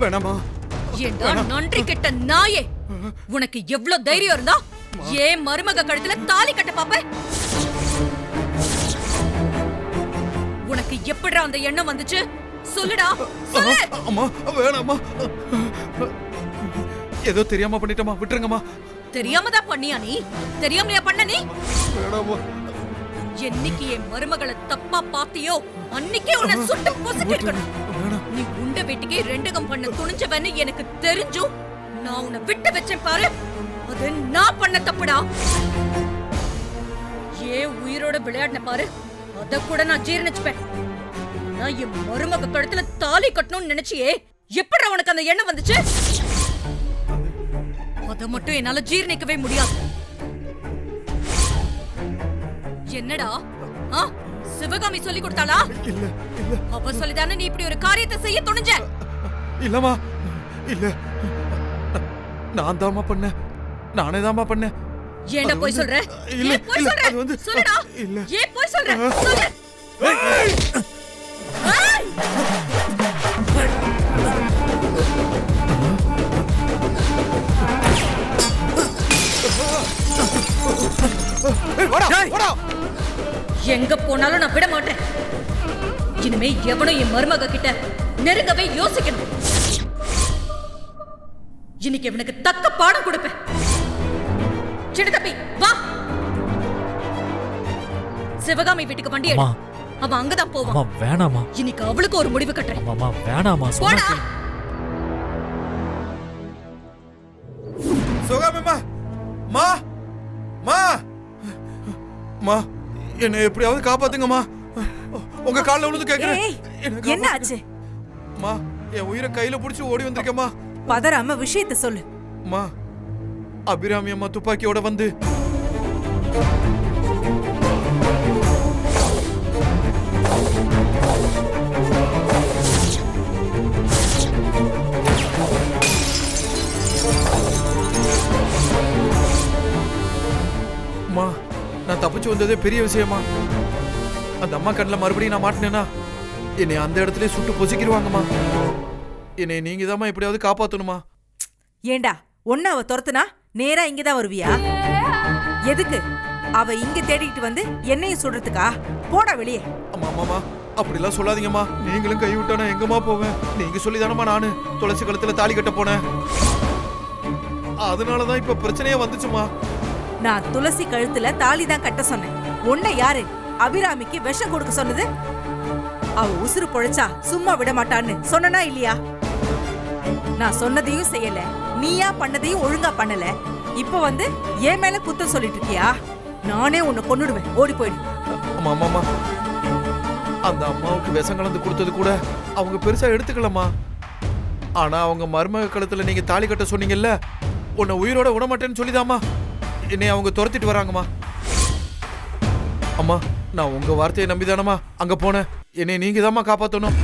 வேணாமா? ஏண்டா நன்றி கெட்ட நாயே. உனக்கு எவ்வளவு தைரியம் இருந்தா ஏன் மருமக கழுத்துல தாலி கட்ட பாப்ப. உனக்கு எப்படிடா அந்த எண்ணம் வந்துச்சு? சொல்லுடா சொல்லு. அம்மா வேணாம்மா. ஏதோ தெரியாம பண்ணிட்டோமா? விட்டுருங்கம்மா. தெரியாம தான் பண்ணியா நீ? தெரியாமலையா பண்ண நீ? வேணாம்மா. என்னைக்கு என் மருமகளை தப்பா பாத்தியோ அன்னைக்கே உன்னை சுட்டு பொசுக்கிருக்கணும். நீ உண்ட வீட்டுக்கே ரெண்டகம் பண்ண துணிஞ்சவன்னு எனக்கு தெரிஞ்சும் நான் உன்னை விட்டு வச்சேன் பாரு. அது நான் பண்ண தப்புடா. ஏன் உயிரோட விளையாடின பாரு? அத கூட நான் ஜீரணிச்சுப்பேன். நான் என் மருமக கழுத்துல தாலி கட்டணும்னு நினைச்சியே எப்படி உனக்கு அந்த எண்ணம் வந்துச்சு? அதை மட்டும் என்னால ஜீரணிக்கவே முடியாது. என்னடா? சிவகாமி சொல்லி கொடுத்தாளா? இல்ல இல்ல. அவ சொல்லிதானே நீ இப்படி ஒரு காரியத்தை செய்ய துணிஞ்ச? இல்லம்மா இல்ல. நான் தாம்மா பண்ணேன். நானே தாம்மா பண்ணேன். ஏன்டா போய் சொல்ற? இல்ல, போய் சொல்ற? அது வந்து- சொல்லுடா. இல்ல. ஏன் போய் சொல்ற? சொல்லு. எங்க போனாலும் நான் விட மாட்டேன் இனிமே எவனும் என் மருமக கிட்ட நெருங்கவே யோசிக்கணும். இன்னைக்கு இவனுக்கு தக்க பாடம் கொடுப்பேன். சின்ன தம்பி வா. சிவகாமி வீட்டுக்கு வண்டி எடு. அவன் அங்கதான் போவான். வேணாமா இன்னைக்கு அவளுக்கு ஒரு முடிவு கட்டுறேன். அம்மா வேணாமா போடா. சுகாமிம்மா மா. மா. மா. என்னை எப்படியாவது காப்பாத்துங்கம்மா. உங்க கால்ல விழுந்து கேக்குறேன். என்னை. ஆச்சு மா என் உயிரை கையில புடிச்சு ஓடி வந்திருக்கேம்மா. பதறாம விஷயத்த சொல்லு. மா அபிராமி அம்மா துப்பாக்கியோட வந்து. அம்மா தப்பிச்சு வந்ததே பெரிய விஷயமா? அந்த அம்மா கண்ணில் மறுபடியும் நான் மாட்டினேன்னா என்னை அந்த இடத்துல சுட்டு பொசுக்கிடுவாங்கம்மா. என்னை நீங்க தாம்மா எப்படியாவது காப்பாத்தணுமா? ஏண்டா ஒன்னு அவ துரத்துனா? நேரா இங்கதான் வருவியா? எதுக்கு? அவ இங்க தேடிட்டு வந்து என்னையும் சுடுறதுக்கா போடா வெளியே. அம்மா அம்மாமா அப்படிலாம் சொல்லாதீங்கம்மா. நீங்களும் கை விட்டா நான் எங்கம்மா போவேன்? நீங்க சொல்லி தானம்மா நானு துளசி கழுத்துல தாலி கட்ட போனேன். அதனாலதான் இப்ப பிரச்சனையே வந்துச்சுமா நான் துளசி கழுத்துல தாலி தான் கட்ட சொன்னேன். உன்னை யாரு? அபிராமிக்கு விஷம் கொடுக்க சொன்னது? அவ உசுறு பொழைச்சா சும்மா விட மாட்டான்னு சொன்னனா இல்லையா? நான் சொன்னதையும் செய்யல. நீயா பண்ணதையும் ஒழுங்கா பண்ணல. இப்ப வந்து என் மேல குத்தம் சொல்லிட்டு இருக்கியா? நானே உன்னை கொன்னுடுவேன். ஓடி போயிடு. அம்மா அந்த அம்மாவுக்கு விஷம் கலந்து கொடுத்தது கூட அவங்க பெருசா எடுத்துக்கலாமா ஆனா அவங்க மருமக கழுத்துல நீங்க தாலி கட்ட சொன்னீங்கல்ல உன்னை உயிரோட விடமாட்டேன்னு சொல்லிதாம்மா. என்னை அவங்க துரத்திட்டு வராங்கம்மா. அம்மா நான் உங்க வார்த்தையை நம்பிதானம்மா. அங்க போனேன். என்னை நீங்க தாம்மா காப்பாத்தணும்.